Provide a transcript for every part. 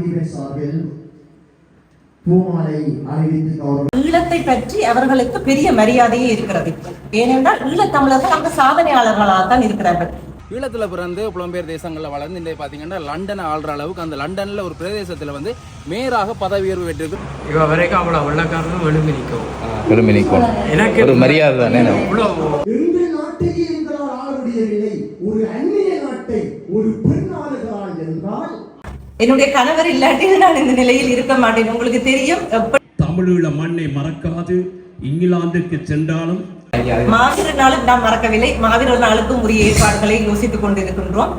TV சார்பில் பூமாலை ஈழத்தை பற்றி அவர்களுக்கு பெரிய மரியாதையே இருக்கிறது. ஏனென்றால் ஈழத்தமிழர்கள் அந்த சாதனையாளர்களாக தான் இருக்கிறார்கள். ஈழத்தில் பிறந்து புலம்பெயர் தேசங்களில் வளர்ந்து இன்றைய பார்த்தீங்கன்னா லண்டனை ஆள்ற அளவுக்கு அந்த லண்டனில் ஒரு பிரதேசத்தில் வந்து மேயராக பதவி உயர்வு பெற்றிருக்கு. இவ வரைக்கும் அவ்வளோ வெள்ளக்காரனும் எழும்பி நிற்கும் எனக்கு ஒரு மரியாதை தானே இவ்வளோ எங்கள் நாட்டையே எங்களால் ஆள முடியவில்லை. ஒரு அந்நிய நாட்டை ஒரு பெண் ஆளுகிறாள் என்றால் என்னுடைய கணவர் இல்லாட்டி நான் இந்த நிலையில் இருக்க மாட்டேன். உங்களுக்கு தெரியும் தமிழீழ மண்ணை மறக்காது. இங்கிலாந்துக்கு சென்றாலும் மாவீரர் நாளுக்கு நாம் மறக்கவில்லை. மாவீரர் நாளுக்கும் உரிய ஏற்பாடுகளை யோசித்துக் கொண்டிருக்கின்றோம்.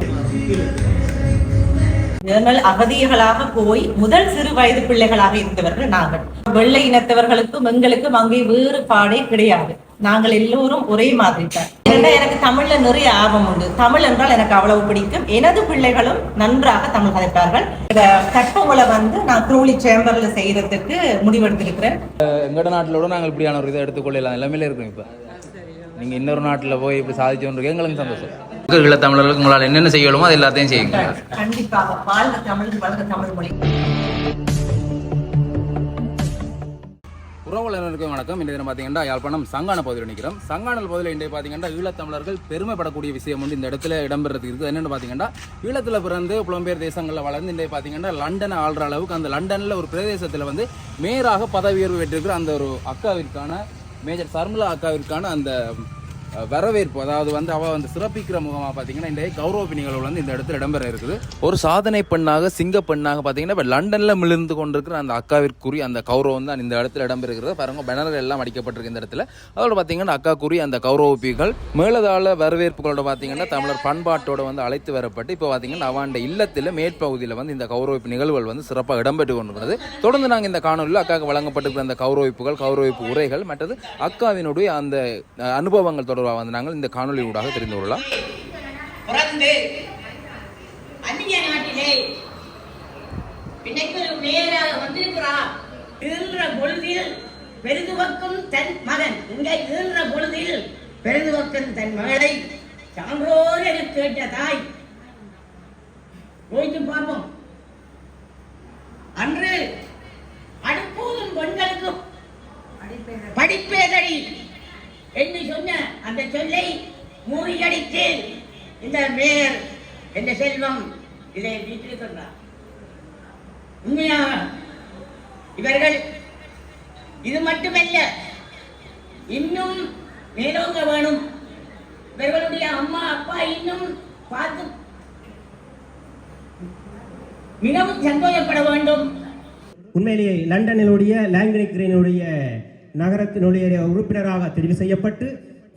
ஜெர்னல் அகதிகளாக போய் முதல் சிறு வயது பிள்ளைகளாக இருந்தவர்கள் நாங்கள். வெள்ளை இனத்தவர்களுக்கும் எங்களுக்கும் அங்கே வேறுபாடே கிடையாது. நாங்கள் எல்லோரும் ஒரே மாதிரி தான். ஏன்னா எனக்கு தமிழ்ல நிறைய ஆர்வம் உண்டு. தமிழ் என்றால் எனக்கு அவ்வளவு பிடிக்கும். எனது பிள்ளைகளும் நன்றாக தமிழ் கதைப்பார்கள். இந்த கற்பங்களை வந்து நான் க்ரூலி சேம்பர்ல செய்யறதுக்கு முடிவெடுத்திருக்கிறேன். எங்கட நாட்டில் கூட நாங்கள் இப்படியான ஒரு இதை எடுத்துக்கொள்ளலாம். நிலைமையில இருக்கோம் இப்போ. நீங்கள் இன்னொரு நாட்டில் போய் இப்படி சாதிச்சோன்னு எங்களுக்கு சந்தோஷம். ஈழத்தமிழர்களுக்கு உங்களால் என்னென்ன செய்யணுமோ அது எல்லாத்தையும் செய்யுங்க. கண்டிப்பாக வாழ்க தமிழ் வளர்க தமிழ் மொழி. உறவுகளுக்கு வணக்கம். இன்றைய தினம் பார்த்தீங்கன்னா யாழ்ப்பாணம் சங்கான பகுதியில் நிற்கிறோம். சங்கானல் பகுதியில் இன்றைய பார்த்தீங்கன்னா ஈழத்தமிழர்கள் பெருமைப்படக்கூடிய விஷயம் வந்து இந்த இடத்துல இடம்பெறதுக்கு இருக்குது. என்னென்னு பார்த்தீங்கன்னா ஈழத்தில் பிறந்து புலம்பெயர் தேசங்களில் வளர்ந்து இன்றைய பார்த்தீங்கன்னா லண்டனை ஆள்ற அளவுக்கு அந்த லண்டனில் ஒரு பிரதேசத்தில் வந்து மேயராக பதவி உயர்வு பெற்றிருக்கிற அந்த ஒரு அக்காவிற்கான மேஜர் சர்மிளா அக்காவிற்கான அந்த வரவேற்பு அதாவது வந்து அவ வந்து சிறப்பிக்கிற முகமாக பார்த்தீங்கன்னா இந்த கௌரவ நிகழ்வு வந்து இந்த இடத்துல இடம்பெற இருக்குது. ஒரு சாதனை பெண்ணாக சிங்க பெண்ணாக பார்த்தீங்கன்னா இப்போ லண்டனில் மிளிர்ந்து கொண்டிருக்கிற அந்த அக்காவிற்குரிய அந்த கௌரவம் தான் இந்த இடத்துல இடம்பெறுகிறது பாருங்க பேனர்கள் எல்லாம் அடிக்கப்பட்டிருக்கு இந்த இடத்துல. அதோட பார்த்தீங்கன்னா அக்காக்குரிய அந்த கௌரவிப்புகள் மேலதாள வரவேற்புகளோட பார்த்தீங்கன்னா தமிழர் பண்பாட்டோட வந்து அழைத்து வரப்பட்டு இப்போ பார்த்தீங்கன்னா அவாண்ட இல்லத்தில் மேற்பகுதியில் வந்து இந்த கௌரவிப்பு நிகழ்வுகள் வந்து சிறப்பாக இடம்பெற்று கொண்டிருக்கிறது. தொடர்ந்து நாங்கள் இந்த காணொலியில் அக்காவுக்கு வழங்கப்பட்டிருக்கிற அந்த கௌரவிப்புகள் கௌரவிப்பு உரைகள் மற்றது அக்காவினுடைய அந்த அனுபவங்கள் தொடர்பாக வந்து நாங்கள் இந்த காணொலி ஊடாக தெரிந்து கொள்ளலாம். பிறந்து அந்நிய நாட்டிலே இன்னைக்கு ஒரு வந்திருக்கிறார் ஈன்ற பொழுதில் பெரிதுவக்கும் தன் மகன். இங்கே ஈன்ற பொழுதில் பெருதுவக்கும் தன் மகளை. சான்றோர் என கேட்ட தாய். போயிட்டு பார்ப்போம் அன்று அடுப்பூதும் பெண்களுக்கும் படிப்பேதடி என்று சொன்ன அந்த சொல்லை முறியடித்து இந்த மேயர் என்ற செல்வம் இதை வீட்டிருக்கின்றார் உண்மையாக இவர்கள் இது மட்டுமல்ல இன்னும் மேலோங்க வேணும். இவர்களுடைய அம்மா அப்பா இன்னும் பார்த்து மிகவும் சந்தோஷப்பட வேண்டும். உண்மையிலேயே லண்டனினுடைய லாங்கினிக்கிரனுடைய நகரத்தினுடைய உறுப்பினராக தெரிவு செய்யப்பட்டு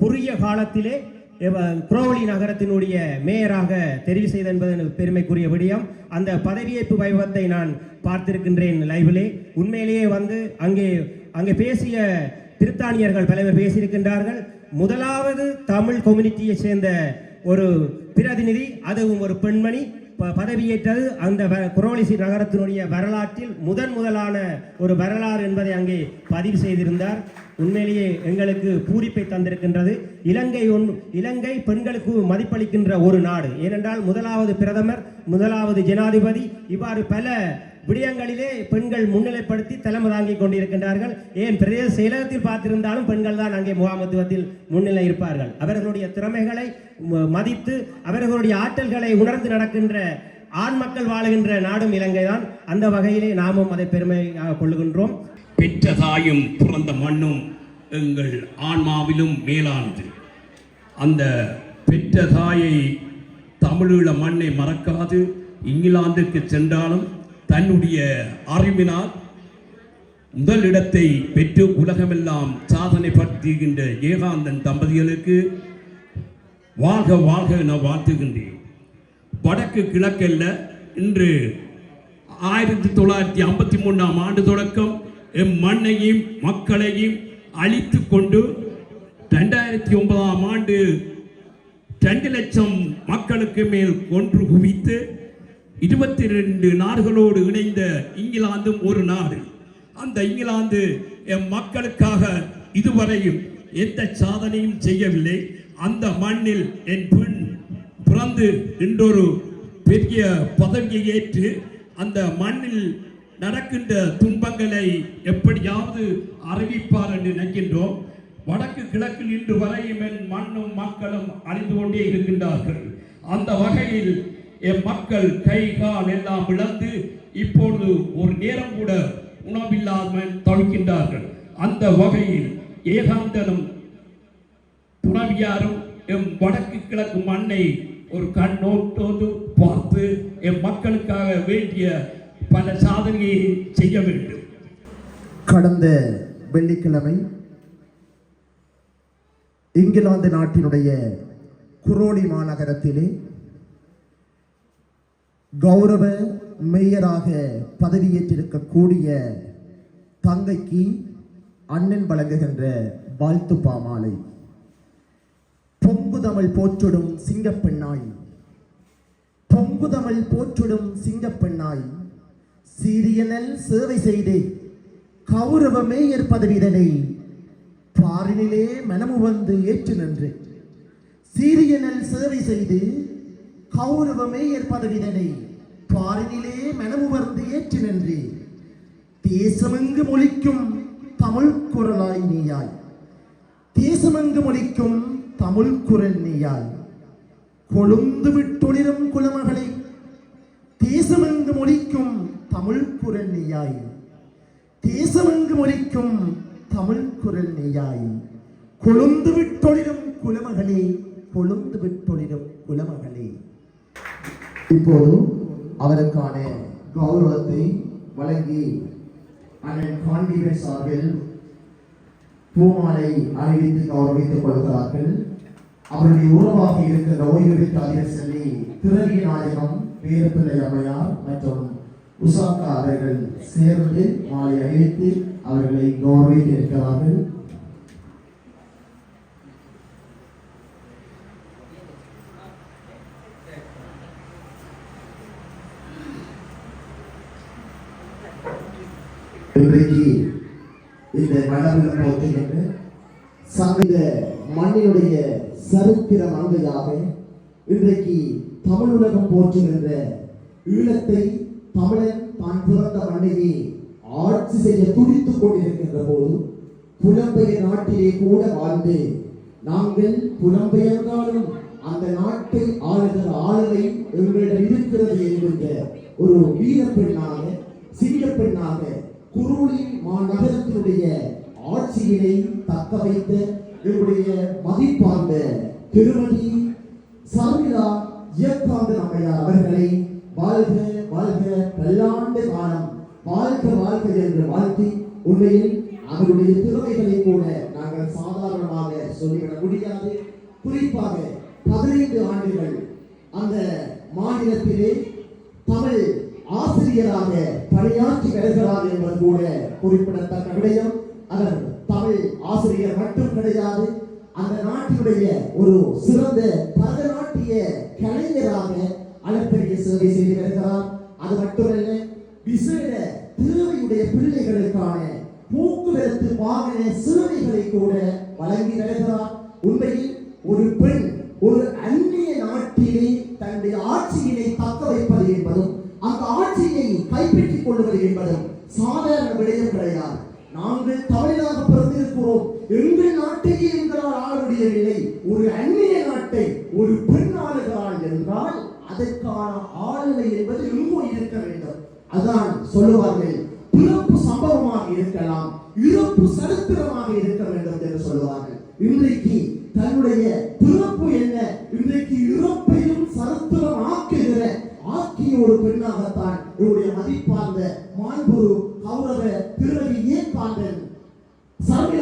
குறுகிய காலத்திலே இவ- குரோவலி நகரத்தினுடைய மேயராக தெரிவு செய்த என்பது எனக்கு பெருமைக்குரிய விடயம் அந்த பதவியேற்பு வைபவத்தை நான் பார்த்திருக்கின்றேன் லைவிலே. உண்மையிலேயே வந்து அங்கே அங்கே பேசிய பிரித்தானியர்கள் பலவர் பேசியிருக்கின்றார்கள். முதலாவது தமிழ் கம்யூனிட்டியை சேர்ந்த ஒரு பிரதிநிதி அதுவும் ஒரு பெண்மணி. பதவியேற்றது. அந்த குரோலிசி நகரத்தினுடைய வரலாற்றில் முதன் முதலான ஒரு வரலாறு என்பதை அங்கே பதிவு செய்திருந்தார். உண்மையிலேயே எங்களுக்கு பூரிப்பை தந்திருக்கின்றது. இலங்கை ஒன் இலங்கை பெண்களுக்கு மதிப்பளிக்கின்ற ஒரு நாடு. ஏனென்றால் முதலாவது பிரதமர் முதலாவது ஜனாதிபதி இவ்வாறு பல விடயங்களிலே பெண்கள் முன்னிலைப்படுத்தி தலைமை தாங்கிக் கொண்டிருக்கின்றார்கள். ஏன் பிரதேச செயலகத்தில் பார்த்திருந்தாலும் பெண்கள் தான் அங்கே முகாமத்துவத்தில் முன்னிலை இருப்பார்கள். அவர்களுடைய திறமைகளை மதித்து அவர்களுடைய ஆற்றல்களை உணர்ந்து நடக்கின்ற ஆண் மக்கள் வாழுகின்ற நாடும் இலங்கை தான். அந்த வகையிலே நாமும் அதை பெருமையாக கொள்ளுகின்றோம். பெற்ற தாயும் பிறந்த மண்ணும் எங்கள் ஆன்மாவிலும் மேலானது. அந்த பெற்ற தாயை தமிழீழ மண்ணை மறக்காது. இங்கிலாந்துக்கு சென்றாலும் தன்னுடைய அறிவினால் முதலிடத்தை பெற்று உலகமெல்லாம் சாதனை படுத்துகின்ற ஏகாந்தன் தம்பதிகளுக்கு வாழ்க வாழ்க என வாழ்த்துகின்றேன். வடக்கு கிழக்கல்ல இன்று ஆயிரத்தி தொள்ளாயிரத்தி ஐம்பத்தி மூணாம் ஆண்டு தொடக்கம் எம் மண்ணையும் மக்களையும் அழித்து கொண்டு ரெண்டாயிரத்தி ஒன்பதாம் ஆண்டு ரெண்டு லட்சம் மக்களுக்கு மேல் கொன்று குவித்து இருபத்தி ரெண்டு நாடுகளோடு இணைந்த இங்கிலாந்தும் ஒரு நாடு. அந்த இங்கிலாந்து மக்களுக்காக இதுவரையும் எந்த சாதனையும் செய்யவில்லை. அந்த மண்ணில் என் பெண் பிறந்து இன்றொரு பெரிய பதவியை ஏற்று அந்த மண்ணில் நடக்கின்ற துன்பங்களை எப்படியாவது அறிவிப்பார் என்று நினைக்கின்றோம். வடக்கு கிழக்கில் இன்று வரையும் என் மண்ணும் மக்களும் அறிந்து கொண்டே இருக்கின்றார்கள். அந்த வகையில் என் மக்கள் கை கால் எல்லாம் இழந்து இப்பொழுது ஒரு நேரம் கூட உணவில்லாமல் தவிக்கின்றார்கள். அந்த வகையில் ஏகாந்தனும் துணவியாரும் எம் வடக்கு கிழக்கு மண்ணை ஒரு கண்ணோட்டோடு பார்த்து எம் மக்களுக்காக வேண்டிய பல சாதனையை செய்ய வேண்டும். கடந்த வெள்ளிக்கிழமை இங்கிலாந்து நாட்டினுடைய குரோலி மாநகரத்திலே கௌரவ மேயராக பதவியேற்றிருக்கக்கூடிய தங்கைக்கு அண்ணன் வழங்குகின்ற வாழ்த்து பாமாலை பொங்கு தமிழ் போற்றிடும் சிங்கப்பெண்ணாய். பொங்கு தமிழ் போற்றிடும் சிங்கப்பெண்ணாய். சீரியனல் சேவை செய்தே கௌரவ மேயர் ஏற்பதவிதனை பாரினிலே மனமு வந்து ஏற்று நின்று. சீரியனல் சேவை செய்து கௌரவமே ஏற்பதவிதனை பாரினிலே மனமுவர்ந்து ஏற்று நின்று. தேசமெங்கு மொழிக்கும் தமிழ் குரலாய் நீயாய். தேசமெங்கு மொழிக்கும் தமிழ் குரல் நீயாய். கொழுந்து விட்டொளிரும் குலமகளே தேசமெங்கு மொழிக்கும் தமிழ் குரல் நீயாய். தேசமெங்கு மொழிக்கும் தமிழ் குரல் நீயாய். கொழுந்து விட்டொளிரும் குலமகளே கொழுந்து விட்டொளிரும் குலமகளே. இப்போதும் அவருக்கான கௌரவத்தை வழங்கி அண்ணன் காண்பீர்கள் சார்பில் பூமாலை அணிவித்து கௌரவித்துக் கொள்கிறார்கள். அவருடைய உறவாக இருக்கிற ஓய்வு பெற்ற அதிபர் செல்வி திரவிய நாயகம் பேரப்பிள்ளை அம்மையார் மற்றும் உசாக்கா அவர்கள் சேர்ந்து மாலை அணிவித்து அவர்களை கௌரவித்து இருக்கிறார்கள். இன்றைக்கு இந்த மலர்கள் போற்றுகின்ற சங்க மண்ணினுடைய சரித்திர மங்கையாக இன்றைக்கு தமிழுலகம் போற்றுகின்ற ஈழத்தை தமிழன் தான் பிறந்த மண்ணையே ஆட்சி செய்ய துடித்துக் கொண்டிருக்கின்ற போது புலம்பெயர் நாட்டிலே கூட வாழ்ந்து நாங்கள் புலம்பெயர்ந்தாலும் அந்த நாட்டை ஆளுகிற ஆளுகை எங்களிடம் இருக்கிறது என்கின்ற ஒரு வீரர் பெண்ணாக சிறிய பெண்ணாக குருளி மாநகரத்தினுடைய ஆட்சியினை தக்க வைத்த எங்களுடைய மதிப்பார்ந்த திருமதி சர்மிளா இயக்காந்தன் அம்மையார் அவர்களை வாழ்க வாழ்க பல்லாண்டு காலம் வாழ்க வாழ்க என்று வாழ்த்தி உண்மையில் அவருடைய திறமைகளை கூட நாங்கள் சாதாரணமாக சொல்லிவிட முடியாது. குறிப்பாக பதினைந்து ஆண்டுகள் அந்த மாநிலத்திலே தமிழ் ஆசிரியராக பணியாற்றி வருகிறார் என்பது கூட குறிப்பிடத்தக்க விடயம் அவர் தமிழ் ஆசிரியர் மட்டும் கிடையாது அந்த நாட்டினுடைய ஒரு சிறந்த பரதநாட்டிய கலைஞராக அளப்பரிய சேவை செய்து வருகிறார். அது மட்டுமல்ல விசேட தேவையுடைய பிள்ளைகளுக்கான போக்குவரத்து வாகன சேவைகளை கூட வழங்கி வருகிறார். உண்மையில் ஒரு பெண் ஒரு அந்நிய நாட்டிலே தன்னுடைய ஆட்சியினை தக்க வைப்பது என்பதும் அந்த ஆட்சியை கைப்பற்றிக் கொள்வது என்பது சாதாரண விடயம் கிடையாது. நாங்கள் தமிழராக பிறந்திருக்கிறோம். எங்கள் நாட்டையே எங்களால் ஆள முடியவில்லை. ஒரு அந்நிய நாட்டை ஒரு பெண் ஆளுகிறாள் என்றால் அதற்கான ஆளுமை என்பது எங்கோ இருக்க வேண்டும். அதான் சொல்லுவார்கள்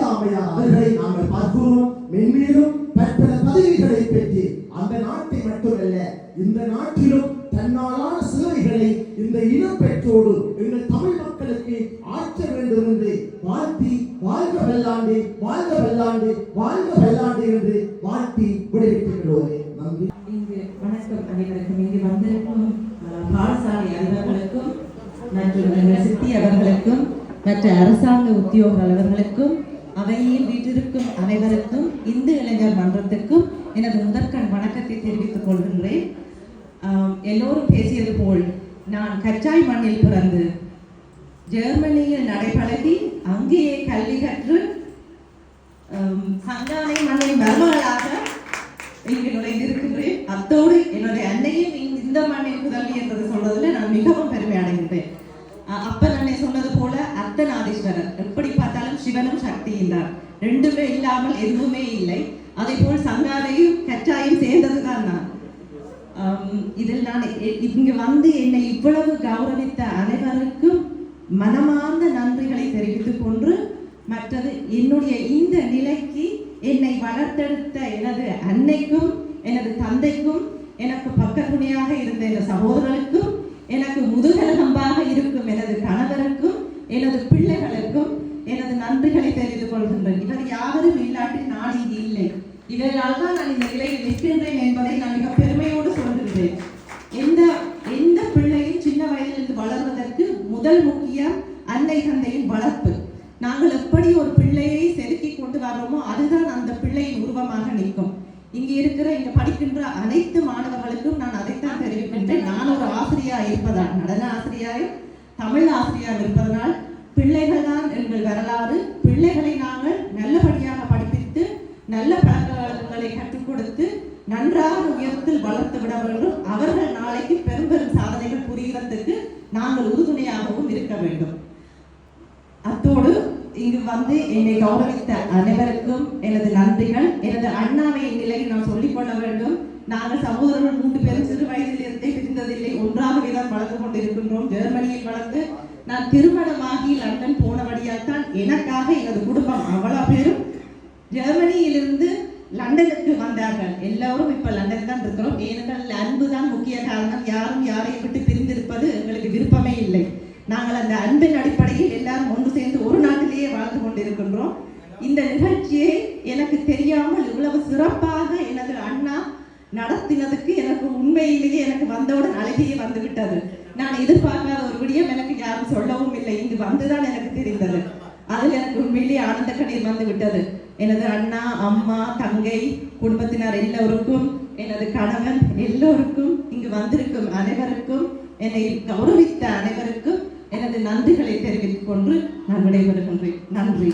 சர்மிளா அவர்களை நாங்கள் பார்க்கிறோம். மென்மேலும் பற்பல பதவிகளை பெற்று அந்த நாட்டை மட்டுமல்ல இந்த நாட்டிலும் தன்னாலான சேவைகளை இந்த இனப்பெற்றோடு எங்கள் தமிழ் மக்களுக்கு ஆற்ற வேண்டும் என்று வாழ்த்தி வாழ்க வெள்ளாண்டு வாழ்க வெள்ளாண்டு வாழ்க வெள்ளாண்டு என்று வாழ்த்தி விடைபெற்றுள்ளோரே நன்றி. இங்கு வணக்கம் அனைவருக்கும். இங்கு வந்திருக்கும் பாடசாலை அதிபர்களுக்கும் மற்றும் சித்தி அவர்களுக்கும் மற்ற அரசாங்க உத்தியோக அலுவலர்களுக்கும் அவையில் வீட்டிருக்கும் அனைவருக்கும் இந்து இளைஞர் மன்றத்திற்கும் எனது முதற்கண் வணக்கத்தை தெரிவித்துக் கொள்கின்றேன். எல்லோரும் பேசியது போல் நான் கச்சாய் மண்ணில் பிறந்து ஜெர்மனியில் நடைபழகி அங்கேயே கல்வி கற்று ஹம், சங்கானை மண்ணின் மருமகளாக இங்கு நுழைந்திருக்கின்றேன். அத்தோடு என்னுடைய அன்னையும் இந்த மண்ணின் புதல்வி என்று சொல்றதுல நான் மிகவும் பெருமை அடைகின்றேன். அஹ் அப்ப நான் சொன்னது போல அர்த்தநாதீஸ்வரர் எப்படி சிவனும் சக்தியும் தான். ரெண்டுமே இல்லாமல் எதுவுமே இல்லை. அதே போல் சங்காரையும் கச்சாயும் சேர்ந்ததுதான் நான். இதில் நான் இ- இங்கு வந்து என்னை இவ்வளவு கௌரவித்த அனைவருக்கும் மனமார்ந்த நன்றிகளை தெரிவித்துக் கொண்டு மற்றது என்னுடைய இந்த நிலைக்கு என்னை வளர்த்தெடுத்த எனது அன்னைக்கும் எனது தந்தைக்கும் எனக்கு பக்கத்துணையாக இருந்த எனது சகோதரருக்கும் எனக்கு முதுகலகம்பாக இருக்கும் எனது கணவருக்கும் எனது பிள்ளைகளுக்கும் நன்றிகளை தெரிந்து கொள்கின்றேன் இவர் யாரும் இல்லாட்டில் நான் இங்கு இல்லை. இவர்களால் தான் நான் இந்த நிலையில் நிற்கின்றேன் என்பதை நான் மிக பெருமையோடு சொல்கின்றேன். எந்த எந்த பிள்ளையும் சின்ன வயதிலிருந்து வளர்வதற்கு முதல் முக்கிய அன்னை தந்தையின் வளர்ப்பு. நாங்கள் எப்படி ஒரு பிள்ளையை செதுக்கி கொண்டு வர்றோமோ அதுதான் அந்த பிள்ளையின் உருவமாக நிற்கும். இங்க இருக்கிற இங்க படிக்கின்ற அனைத்து மாணவர்களுக்கும் நான் அதைத்தான் தெரிவிக்கின்றேன். நான் ஒரு ஆசிரியா இருப்பதால் நடன ஆசிரியாயும் தமிழ் ஆசிரியாக இருப்பதனால் பிள்ளைகள் தான் எங்கள் வரலாறு. பிள்ளைகளை நாங்கள் நல்லபடியாக படிப்பித்து நல்ல பழக்க வழக்கங்களை கற்றுக் கொடுத்து நன்றாக உயரத்தில் வளர்த்து விட வேண்டும். அவர்கள் நாளைக்கு பெரும் பெரும் சாதனைகள் புரிகிறதுக்கு நாங்கள் உறுதுணையாகவும் இருக்க வேண்டும். அத்தோடு இங்கு வந்து என்னை கௌரவித்த அனைவருக்கும் எனது நன்றிகள். எனது அண்ணாவை நிலையில் நான் சொல்லிக் கொள்ள வேண்டும். நாங்கள் சகோதரர்கள் மூன்று பேரும் சிறு வயதிலிருந்தே பிரிந்ததில்லை. ஒன்றாகவே தான் வளர்ந்து கொண்டிருக்கின்றோம். ஜெர்மனியில் வளர்ந்து நான் திருமணமாகி லண்டன் போனபடியால் தான் எனக்காக எனது குடும்பம் அவ்வளோ பேரும் ஜெர்மனியிலிருந்து லண்டனுக்கு வந்தார்கள். எல்லாரும் இப்போ லண்டன் தான் இருக்கிறோம். ஏனென்றால் அன்பு தான் முக்கிய காரணம். யாரும் யாரையும் விட்டு பிரிந்திருப்பது எங்களுக்கு விருப்பமே இல்லை. நாங்கள் அந்த அன்பின் அடிப்படையில் எல்லாரும் ஒன்று சேர்ந்து ஒரு நாட்டிலேயே வாழ்ந்து கொண்டிருக்கின்றோம். இந்த நிகழ்ச்சியை எனக்கு தெரியாமல் இவ்வளவு சிறப்பாக எனது அண்ணா நடத்தினதுக்கு எனக்கு உண்மையிலேயே எனக்கு வந்தவுடன் அழகியே வந்து விட்டது நான் எதிர்பார்க்காத ஒரு விடயம் எனக்கு யாரும் சொல்லவும் இல்லை. இங்கு வந்துதான் எனக்கு தெரிந்தது. அதில் எனக்கு உண்மையிலேயே ஆனந்த கண்ணீர் வந்து விட்டது. எனது அண்ணா அம்மா தங்கை குடும்பத்தினர் எல்லோருக்கும் எனது கணவன் எல்லோருக்கும் இங்கு வந்திருக்கும் அனைவருக்கும் என்னை கௌரவித்த அனைவருக்கும் எனது நன்றிகளை தெரிவித்துக் கொண்டு நான் விடைபெறுகின்றேன். நன்றி.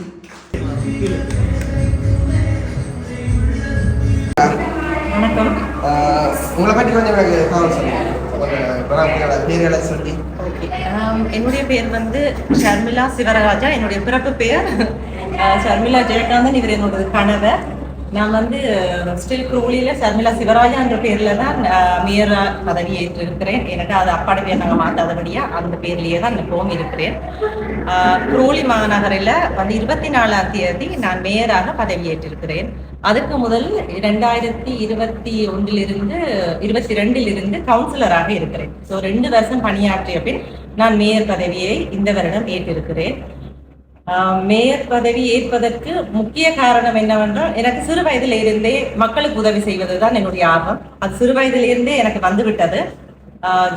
வணக்கம். உங்களை பற்றி கொஞ்சம் எனக்கு தகவல் சொல்லுங்க ஒரு பிரபலங்களோட பேர்களை சொல்லி. ஓகே um, என்னுடைய பேர் வந்து ஷர்மிளா சிவராஜா. என்னுடைய பிறப்பு பெயர் ஷர்மிளா ஜெயகாந்தன். இவர் என்னோட கணவர். நான் வந்து ஸ்டில் குரோலியில ஷர்மிளா சிவராஜா என்ற பேர்ல தான் மேயரா பதவி ஏற்றிருக்கிறேன். எனக்கு அது அப்பாட பேர் நாங்கள் மாட்டாதபடியா அந்த பேர்லயே தான் இப்பவும் இருக்கிறேன். அஹ், குரோலி மாநகரில் வந்து இருபத்தி நாலாம் தேதி நான் மேயராக பதவி அதுக்கு முதல் இரண்டாயிரத்தி இருபத்தி ஒன்றிலிருந்து இருபத்தி ரெண்டிலிருந்து கவுன்சிலராக இருக்கிறேன். ஸோ ரெண்டு வருஷம் பணியாற்றிய பின் நான் மேயர் பதவியை இந்த வருடம் ஏற்றிருக்கிறேன். ஆஹ் மேயர் பதவி ஏற்பதற்கு முக்கிய காரணம் என்னவென்றால் எனக்கு சிறு வயதிலிருந்தே மக்களுக்கு உதவி செய்வதுதான் என்னுடைய ஆர்வம். அது சிறு வயதிலிருந்தே எனக்கு வந்துவிட்டது.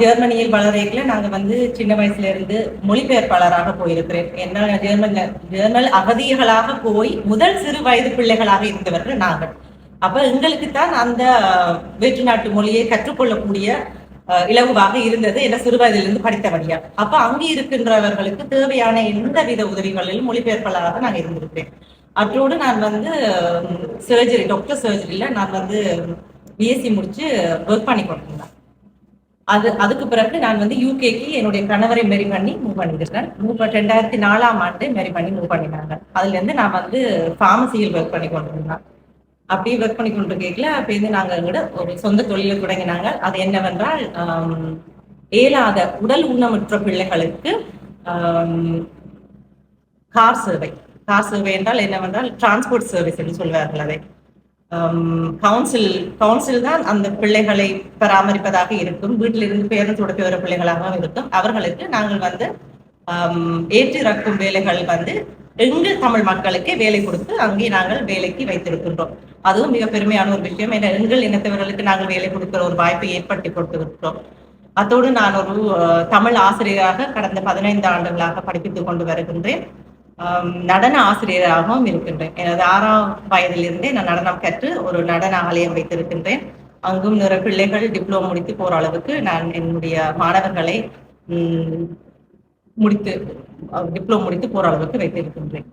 ஜெர்மனியில் வளரையில நாங்க வந்து சின்ன வயசுல இருந்து மொழிபெயர்ப்பாளராக போயிருக்கிறேன். என்ன ஜெர்மன் ஜெர்மல் அகதிகளாக போய் முதல் சிறு வயது பிள்ளைகளாக இருந்தவர்கள் நாங்கள். அப்ப எங்களுக்கு தான் அந்த வேற்று நாட்டு மொழியை கற்றுக்கொள்ளக்கூடிய இலகுவாக இருந்தது. என சிறு வயதிலிருந்து படித்தபடியா. அப்ப அங்கே இருக்கின்றவர்களுக்கு தேவையான எந்த வித உதவிகளிலும் மொழிபெயர்ப்பாளராக நான் இருந்திருக்கிறேன். அற்றோடு நான் வந்து சர்ஜரி டாக்டர் சர்ஜரியில நான் வந்து பிஎஸ்சி முடிச்சு ஒர்க் பண்ணி கொண்டிருந்தேன். அது அதுக்கு பிறகு நான் வந்து யூகேக்கு என்னுடைய கணவரை மேரி பண்ணி மூவ் பண்ணிருக்கேன் மூவ் ரெண்டாயிரத்தி நாலாம் ஆண்டு மேரி பண்ணி மூவ் பண்ணினாங்க அதுல இருந்து நான் வந்து ஃபார்மசியில் ஒர்க் பண்ணி கொண்டிருந்தேன். அப்படியே ஒர்க் பண்ணி கொண்டு கேட்கல அப்போ வந்து நாங்கள் கூட ஒரு சொந்த தொழிலை தொடங்கினாங்க. அது என்னவென்றால் ஏலாத உடல் ஊனமுற்ற பிள்ளைகளுக்கு கார் சேவை கார் சேவை என்றால் என்னவென்றால் டிரான்ஸ்போர்ட் சர்வீஸ் என்று சொல்வார்கள் அதை. கவுன்சில் கவுன்சில் தான் அந்த பிள்ளைகளை பராமரிப்பதாக இருக்கும். வீட்டிலிருந்து பேரண்ட்ஸோட பேர பிள்ளைகளாகவும் இருக்கும். அவர்களுக்கு நாங்கள் வந்து ஆம், ஏற்றிறக்கும் வேலைகள் வந்து எங்கள் தமிழ் மக்களுக்கு வேலை கொடுத்து அங்கே நாங்கள் வேலைக்கு வைத்திருக்கின்றோம். அதுவும் மிக பெருமையான ஒரு விஷயம். ஏன்னா எங்கள் இனத்தவர்களுக்கு நாங்கள் வேலை கொடுக்கிற ஒரு வாய்ப்பை ஏற்படுத்தி கொடுத்திருக்கிறோம். அத்தோடு நான் ஒரு தமிழ் ஆசிரியராக கடந்த பதினைந்து ஆண்டுகளாக படிப்பித்துக் கொண்டு வருகின்றேன். நடன ஆசிரியராகவும் இருக்கின்றேன். எனது ஆறாம் வயதிலிருந்தே நான் நடனம் கற்று ஒரு நடன ஆலயம் வைத்திருக்கின்றேன். அங்கும் நிறைய பிள்ளைகள் டிப்ளமோ முடித்து போற அளவுக்கு நான் என்னுடைய மாணவர்களை முடித்து டிப்ளமோ முடித்து போற அளவுக்கு வைத்திருக்கின்றேன்.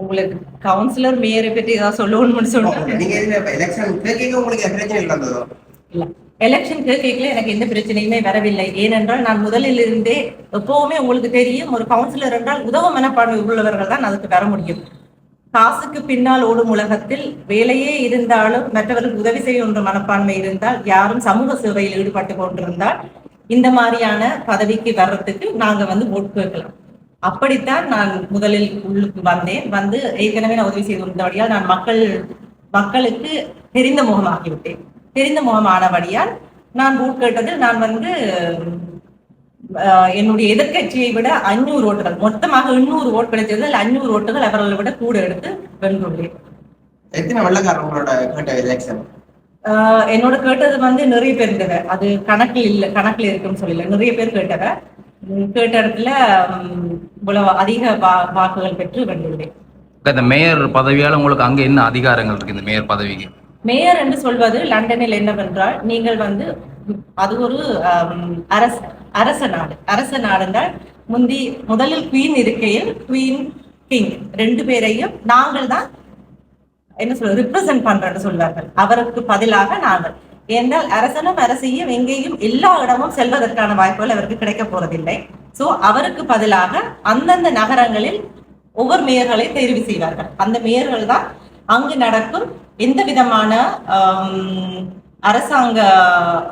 உங்களுக்கு கவுன்சிலர் மேயரை பற்றி ஏதாவது சொல்லணும்னு சொல்றேன் நீங்க இந்த எலெக்ஷன் கேட்க உங்களுக்கு பிரச்சனை இருந்ததோ இல்ல. எலெக்ஷன் கேட்கல எனக்கு எந்த பிரச்சனையுமே வரவில்லை. ஏனென்றால் நான் முதலில் இருந்தே எப்பவுமே உங்களுக்கு தெரியும் ஒரு கவுன்சிலர் என்றால் உதவ மனப்பான்மை உள்ளவர்கள் தான் அதுக்கு வர முடியும். காசுக்கு பின்னால் ஓடும் உலகத்தில் வேலையே இருந்தாலும் மற்றவர்களுக்கு உதவி செய்யும் என்ற மனப்பான்மை இருந்தால் யாரும் சமூக சேவையில் ஈடுபட்டு கொண்டிருந்தால் இந்த மாதிரியான பதவிக்கு வர்றதுக்கு நாங்க வந்து ஓட்டு கேட்கலாம். அப்படித்தான் நான் முதலில் உள்ளுக்கு வந்தேன். வந்து ஏற்கனவே நான் உதவி செய்து வந்தபடியால் நான் மக்கள் மக்களுக்கு தெரிந்த முகமாகிவிட்டேன். தெரிந்த முகமானபடியால் நான் ஓட் கேட்டது நான் வந்து அஹ், என்னுடைய எதிர்க்கட்சியை விட அஞ்சூறு ஓட்டுகள் மொத்தமாக எண்ணூறு ஓட் கிடைச்சது அதில் அஞ்சூறு ஓட்டுகள் அவர்களை விட கூட எடுத்து வென்றுள்ளேன். என்னோட கேட்டது வந்து நிறைய பேர் இருந்தவ அது கணக்கில் இல்ல கணக்குல இருக்குன்னு சொல்லல. நிறைய பேர் கேட்டவ கேட்ட இடத்துல உம் இவ்வளவு அதிக வாக்குகள் பெற்று வென்றுள்ளேன். இந்த மேயர் பதவியால உங்களுக்கு அங்க என்ன அதிகாரங்கள் இருக்கு இந்த மேயர் பதவிக்கு? மேயர் என்று சொல்வது லண்டனில் என்னவென்றால் நீங்கள் வந்து அது ஒரு அரச அரச நாடு. அரச நாடுங்கள் முந்தி முதலில் குவீன் இருக்கையில் குயின் கிங் ரெண்டு பேரையும் நாங்கள் தான் என்ன சொல்ற ரிப்ரசன்ட் பண்றேன்னு சொல்வார்கள். அவருக்கு பதிலாக நாங்கள். ஏனால் அரசனும் அரசியும் எங்கேயும் எல்லா இடமும் செல்வதற்கான வாய்ப்புகள் அவருக்கு கிடைக்க போறதில்லை சோ அவருக்கு பதிலாக அந்தந்த நகரங்களில் ஒவ்வொரு மேயர்களை தெரிவு செய்வார்கள். அந்த மேயர்கள் தான் அங்கு நடக்கும் எந்த விதமான அரசாங்க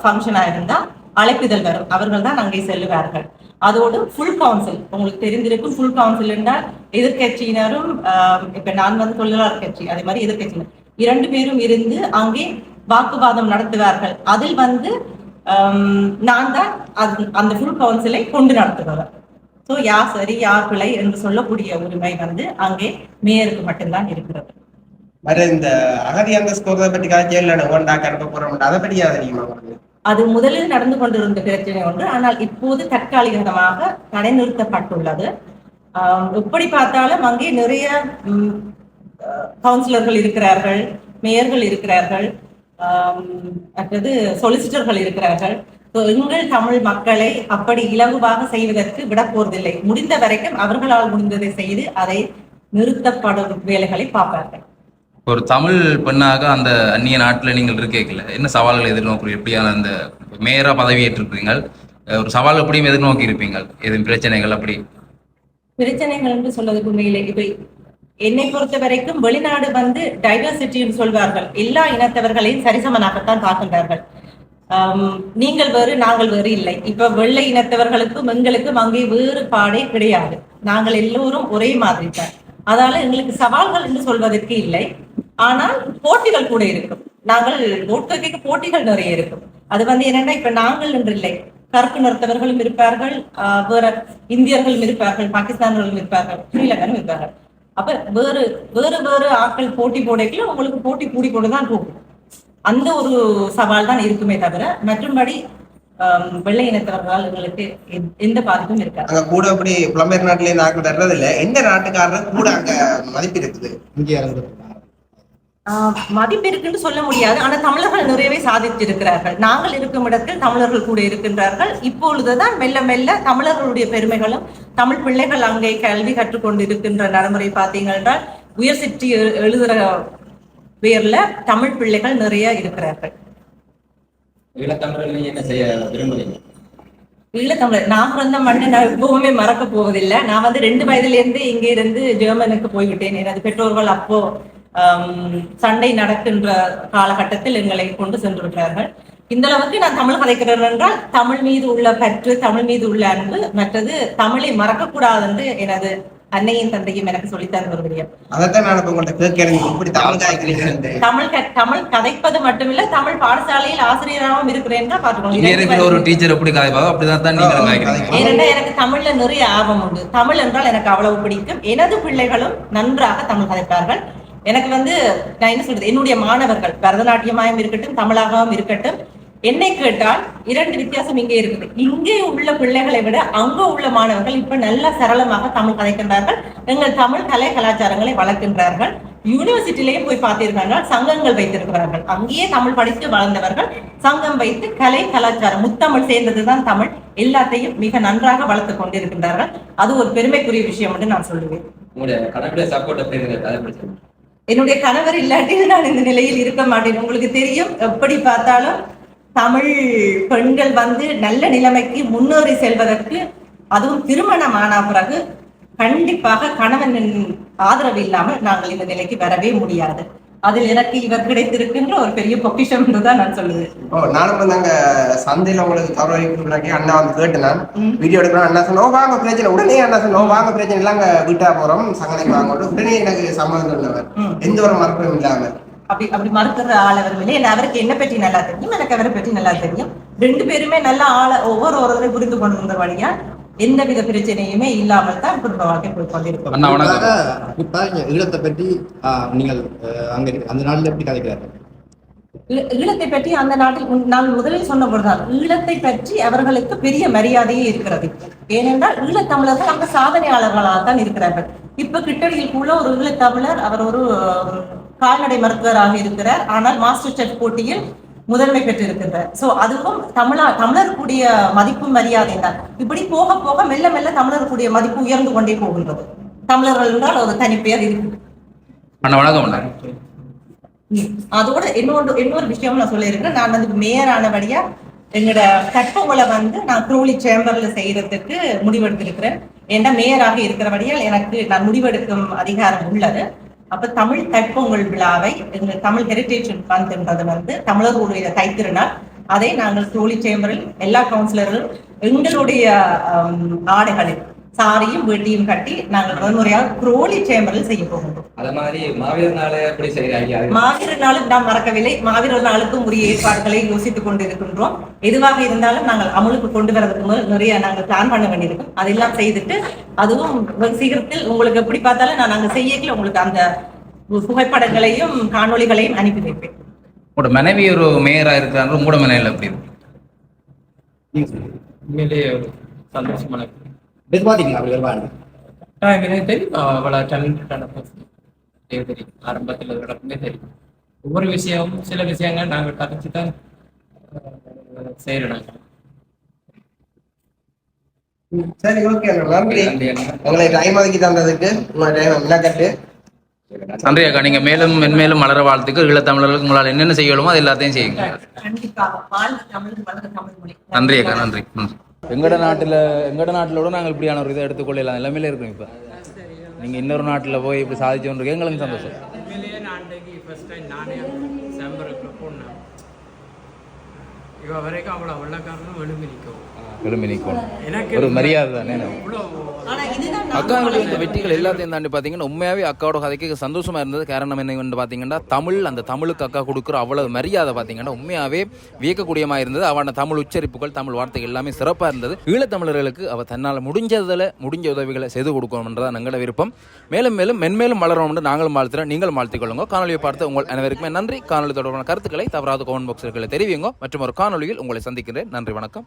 ஃபங்க்ஷனாக இருந்தால் அழைப்புதல் வரும். அவர்கள் தான் அங்கே செல்லுவார்கள். அதோடு ஃபுல் கவுன்சில் உங்களுக்கு தெரிந்திருக்கும் ஃபுல் கவுன்சில் என்றால் எதிர்க்கட்சியினரும் இப்ப நான் வந்து தொழிலாளர் கட்சி அதே மாதிரி எதிர்கட்சியினர் இரண்டு பேரும் இருந்து அங்கே வாக்குவாதம் நடத்துவார்கள். அதில் வந்து நான் தான் அது- அந்த ஃபுல் கவுன்சிலை கொண்டு நடத்துபவர். சோ யார் சரி யார் பிழை என்று சொல்லக்கூடிய உரிமை வந்து அங்கே மேயருக்கு மட்டும்தான் இருக்கிறது. மற்ற இந்த அகதி அந்தஸ்து கோரதை பற்றி காய்ச்சல் இல்லை. ஓண்டா போறோம் அதை பற்றி தெரியுமா அது முதலில் நடந்து கொண்டிருந்த பிரச்சனை ஒன்று. ஆனால் இப்போது தற்காலிகமாக தடைநிறுத்தப்பட்டுள்ளது. ஆம், எப்படி பார்த்தாலும் அங்கே நிறைய கவுன்சிலர்கள் இருக்கிறார்கள் மேயர்கள் இருக்கிறார்கள் ஆம், மற்றது சொலிசிட்டர்கள் இருக்கிறார்கள். எங்கள் தமிழ் மக்களை அப்படி இலகுவாக செய்வதற்கு விட போவதில்லை முடிந்த வரைக்கும் அவர்களால் முடிந்ததை செய்து அதை நிறுத்தப்படும் வேலைகளை பார்ப்பார்கள். ஒரு தமிழ் பெண்ணாக அந்த அந்நிய நாட்டில் நீங்கள் இருக்கேக்கல. என்ன சவால்களை எதிர்நோக்கி எப்படியான அந்த மேயராக பதவியேற்றிருப்பீங்கள் ஒரு சவால் எப்படியும் எதிர்நோக்கி இருப்பீங்கள்? எதுவும் பிரச்சனைகள் அப்படி? பிரச்சனைகள் என்று சொல்வதற்கு உண்மையிலே இப்ப என்னை பொறுத்த வரைக்கும் வெளிநாடு வந்து டைவர்சிட்டின்னு சொல்வார்கள். எல்லா இனத்தவர்களையும் சரிசமனாகத்தான் பார்க்கின்றார்கள். நீங்கள் வேறு நாங்கள் வேறு இல்லை. இப்ப வெள்ளை இனத்தவர்களுக்கும் எங்களுக்கும் அங்கே வேறுபாடே கிடையாது. நாங்கள் எல்லோரும் ஒரே மாதிரி தான் அதால எங்களுக்கு சவால்கள் என்று சொல்வதற்கு இல்லை. ஆனால் போட்டிகள் கூட இருக்கும். நாங்கள் ஓட்டுகைக்கு போட்டிகள் நிறைய இருக்கும். அது வந்து என்னன்னா இப்ப நாங்கள் என்று இல்லை கருப்பு நிறத்தவர்களும் இருப்பார்கள் வேற இந்தியர்களும் இருப்பார்கள் பாகிஸ்தானர்களும் இருப்பார்கள் ஸ்ரீலங்கனும் இருப்பார்கள். அப்ப வேறு வேறு வேறு ஆட்கள் போட்டி போடைக்குள்ள உங்களுக்கு போட்டி கூடி கொண்டுதான் போகும். அந்த ஒரு சவால் தான் இருக்குமே தவிர மற்றும்படி வெள்ளை இனத்தவர்களால் எங்களுக்கு எந்த- எந்த பாதிப்பும் இருக்காது. அங்க கூட அப்படி புலம்பெயர் நாட்டுல இருந்து ஆட்கள் வர்றது இல்ல எந்த நாட்டுக்காரர் கூட அங்க மதிப்பு இருக்குது? இங்கே மதிப்பு இருக்குன்னு சொல்ல முடியாது. ஆனா தமிழர்கள் நிறையவே சாதித்திருக்கிறார்கள். நாங்கள் இருக்கும் இடத்தில் தமிழர்கள் கூட இருக்கின்றார்கள். இப்பொழுதுதான் மெல்ல மெல்ல தமிழர்களுடைய பெருமைகளும் தமிழ் பிள்ளைகள் அங்கே கல்வி கற்றுக்கொண்டு இருக்கின்ற நடைமுறை பார்த்தீங்க என்றால் உயர் சிற்றி எழு- எழுதுற பேர்ல தமிழ் பிள்ளைகள் நிறைய இருக்கிறார்கள். ஈழத்தமிழர்கள் என்ன செய்ய விரும்புறீங்க ஈழத்தமிழர் நான் பிறந்த மண்ணை நான் எப்பவுமே மறக்க போவதில்லை. நான் வந்து ரெண்டு வயதுல இருந்து இங்க இருந்து ஜெர்மனுக்கு போய்விட்டேன். எனது பெற்றோர்கள் அப்போ சண்டை நடக்கின்ற காலகட்டத்தில் எங்களை கொண்டு சென்று விட்டார்கள் இந்த அளவுக்கு நான் தமிழ் கதைக்கிறேன் என்றால் தமிழ் மீது உள்ள பற்று தமிழ் மீது உள்ள அன்பு மற்றது தமிழை மறக்க கூடாது என்று எனது அன்னையின் தந்தையும் எனக்கு சொல்லித்தந்த ஒரு விடயம் தமிழ் தமிழ் க- தமிழ் கதைப்பது மட்டுமில்ல தமிழ் பாடசாலையில் ஆசிரியராகவும் இருக்கிறேன் ஒரு டீச்சர் எப்படி அப்படிதான் ஏனென்றால் எனக்கு தமிழ்ல நிறைய ஆர்வம் உண்டு. தமிழ் என்றால் எனக்கு அவ்வளவு பிடிக்கும். எனது பிள்ளைகளும் நன்றாக தமிழ் கதைப்பார்கள். எனக்கு வந்து நான் என்ன சொல்றது? என்னுடைய மாணவர்கள் பரதநாட்டியமாயும் இருக்கட்டும் தமிழாகவும் இருக்கட்டும் என்னை கேட்டால் இரண்டு வித்தியாசம் இங்கே இருக்குது. இங்கே உள்ள பிள்ளைகளை விட அங்க உள்ள மாணவர்கள் இப்ப நல்ல சரளமாக தமிழ் கலைக்கின்றார்கள் எங்கள் தமிழ் கலை கலாச்சாரங்களை வளர்க்கின்றார்கள். யூனிவர்சிட்டிலையும் போய் பார்த்திருக்கார்கள் சங்கங்கள் வைத்திருக்கிறார்கள். அங்கேயே தமிழ் படித்து வளர்ந்தவர்கள் சங்கம் வைத்து கலை கலாச்சாரம் முத்தமிழ் சேர்ந்ததுதான் தமிழ். எல்லாத்தையும் மிக நன்றாக வளர்த்து கொண்டிருக்கின்றார்கள். அது ஒரு பெருமைக்குரிய விஷயம் என்று நான் சொல்லுவேன். என்னுடைய கணவர் இல்லாட்டி நான் இந்த நிலையில் இருக்க மாட்டேன். உங்களுக்கு தெரியும் எப்படி பார்த்தாலும் தமிழ் பெண்கள் வந்து நல்ல நிலைமைக்கு முன்னேறி செல்வதற்கு அதுவும் திருமணம் ஆன பிறகு கண்டிப்பாக கணவனின் ஆதரவு இல்லாமல் நாங்கள் இந்த நிலைக்கு வரவே முடியாது. அதில் எனக்கு இவர் கிடைத்திருக்கின்ற ஒரு பெரிய பொக்கிஷம் தான் நான் சொல்லுவேன். ஓ நானும் வந்து அங்க சந்தையில உங்களுக்கு கொடுக்குறாங்க அண்ணா வந்து கேட்டு நான். வீடியோ எடுக்கிறோம் அண்ணா சொன்னோம் "ஓ, வாங்க பிரச்சனை உடனே அண்ணா சொன்னோம் வாங்க பிரச்சனை இல்லை. அங்க வீட்டா போறோம். சங்கனைக்கு வாங்க உடனே எனக்கு சம்மதம் சொன்னவர். எந்த ஒரு மறுப்பும் இல்லாம அப்படி அப்படி மறுக்கிற ஆள் அவர் இல்லை ஏன்னா அவருக்கு என்ன பற்றி நல்லா தெரியும். எனக்கு அவரை பற்றி நல்லா தெரியும். ரெண்டு பேருமே நல்ல ஆளை ஒவ்வொரு ஒருவரை புரிந்து கொண்டிருந்த வழியா எந்தவித பிரச்சனையுமே இல்லாமல் தான் குடும்ப வாழ்க்கை போய் ஈழத்தை பற்றி நீங்கள் அங்க அந்த நாளில் எப்படி கதைக்கிறார்கள்? ஈழத்தை பற்றி அந்த நாட்டில் நான் முதலில் சொன்ன பொழுதுதான் ஈழத்தை பற்றி அவர்களுக்கு பெரிய மரியாதையே இருக்கிறது. ஏனென்றால் ஈழத்தமிழர்கள் அங்க சாதனையாளர்களாக தான் இருக்கிறார்கள். இப்ப கிட்டடியிலுக்குள்ள ஒரு ஈழத்தமிழர் அவர் ஒரு கால்நடை மருத்துவராக இருக்கிறார். ஆனால் மாஸ்டர் செஃப் போட்டியில் முதன்மை பெற்றிருக்கிறார் சோ அதுவும் தமிழா தமிழருக்குரிய மதிப்பு மரியாதை தான். இப்படி போக போக மெல்ல மெல்ல தமிழருக்குரிய மதிப்பு உயர்ந்து கொண்டே போகின்றது. தமிழர்கள் என்றால் ஒரு தனிப்பெயர் இருக்கு. அதோட இன்னொரு இன்னொரு விஷயம் நான் சொல்லியிருக்கிறேன் நான் வந்து மேயர் ஆனபடியா எங்களோட கற்பங்களை வந்து நான் க்ரூலி சேம்பர்ல செய்யறதுக்கு முடிவெடுத்திருக்கிறேன். ஏன்னா மேயராக இருக்கிறபடியால் எனக்கு நான் முடிவெடுக்கும் அதிகாரம் உள்ளது. அப்ப தமிழ் தைப்பொங்கல் விழாவை எங்க தமிழ் ஹெரிட்டேஜ் மந்த்ன்றது வந்து தமிழர்களுடைய தைத்திருநாள் அதை நாங்கள் க்ரூலி சேம்பரில் எல்லா கவுன்சிலர்களும் எங்களுடைய ஆடைகளில் சாரியும் வேட்டியும் கட்டி நாங்கள் முதன்முறையாக குரோலி சேம்பரில் செய்ய போகின்றோம் அதே மாதிரி மாவீரர் நாளை எப்படி செய்யறாங்க மாவீரர் நாளும் நாம் மறக்கவில்லை. மாவீரர் நாளுக்கும் உரிய ஏற்பாடுகளை யோசித்துக் கொண்டிருக்கின்றோம். எதுவாக இருந்தாலும் நாங்கள் அமலுக்கு கொண்டு வரதுக்கு முதல் நிறைய நாங்கள் பிளான் பண்ண வேண்டியிருக்கும். அதெல்லாம் செய்துட்டு அதுவும் சீக்கிரத்தில் உங்களுக்கு எப்படி பார்த்தாலும் நான் நாங்கள் செய்யல உங்களுக்கு அந்த புகைப்படங்களையும் காணொளிகளையும் அனுப்பி வைப்பேன். உங்களோட மனைவி ஒரு மேயரா இருக்கிறாங்க உங்களோட மனைவியில் எப்படி இருக்கு? உண்மையிலேயே ஒரு சந்தோஷமான எதிர்பார்த்தீங்களா அப்படி வருவாங்க கட்டாயம் எனக்கு தெரியும் அவ்வளோ டேலண்டடான பர்சன் தெரியும் ஆரம்பத்தில் நடக்குமே தெரியும். ஒவ்வொரு விஷயமும் சில விஷயங்கள் நாங்கள் கதைச்சு தான் செய்கிறோம் சரி ஓகே நன்றி. உங்களை டைம் ஒதுக்கி தந்ததுக்கு உங்களை டைம் நன்றி அக்கா. நீங்க மேலும் மென்மேலும் மலர வாழ்த்துக்கு ஈழத்தமிழர்களுக்கு உங்களால் என்னென்ன செய்யணுமோ அது எல்லாத்தையும் செய்யுங்க. நன்றி அக்கா. நன்றி. நன்றி எங்கட நாட்டில் எங்கட நாட்டிலோட நாங்கள் இப்படியான ஒரு இதை எடுத்துக்கொள்ளலாம். எல்லாமே இருக்கும் இப்போ. நீங்கள் இன்னொரு நாட்டில் போய் இப்படி சாதிச்சு எங்களுக்கு சந்தோஷம். நான் டைம் நானே இவ வரைக்கும் அவ்வளோ வெள்ளக்காரனும் எழும்பி நிற்கும் விரும்பி எனக்கு ஒரு மரியாதை தானே அக்காவுடைய இந்த வெற்றிகள் எல்லாத்தையும் தாண்டி பார்த்தீங்கன்னா உண்மையாவே அக்காவோட கதைக்கு சந்தோஷமா இருந்தது. காரணம் என்னன்னு பார்த்தீங்கன்னா தமிழ் அந்த தமிழுக்கு அக்கா கொடுக்குற அவ்வளவு மரியாதை பார்த்தீங்கன்னா உண்மையாவே வியக்கக்கூடியமா இருந்தது. அவன தமிழ் உச்சரிப்புகள் தமிழ் வார்த்தைகள் எல்லாமே சிறப்பாக இருந்தது. ஈழத்தமிழர்களுக்கு அவ தன்னால் முடிஞ்சதில் முடிஞ்ச உதவிகளை செய்து கொடுக்கணும்ன்றதான் எங்களோட விருப்பம். மேலும் மேலும் மென்மேலும் வளரணும்னு நாங்களும் வாழ்த்துறோம். நீங்கள் வாழ்த்திக் கொள்ளுங்க. காணொலியை பார்த்து உங்கள் அனைவருக்குமே நன்றி. காணொலி தொடர்பான கருத்துக்களை தவறாத கமெண்ட் பாக்ஸ்களை தெரிவிங்க மற்றும் ஒரு காணொலியில் உங்களை சந்திக்கிறேன். நன்றி வணக்கம்.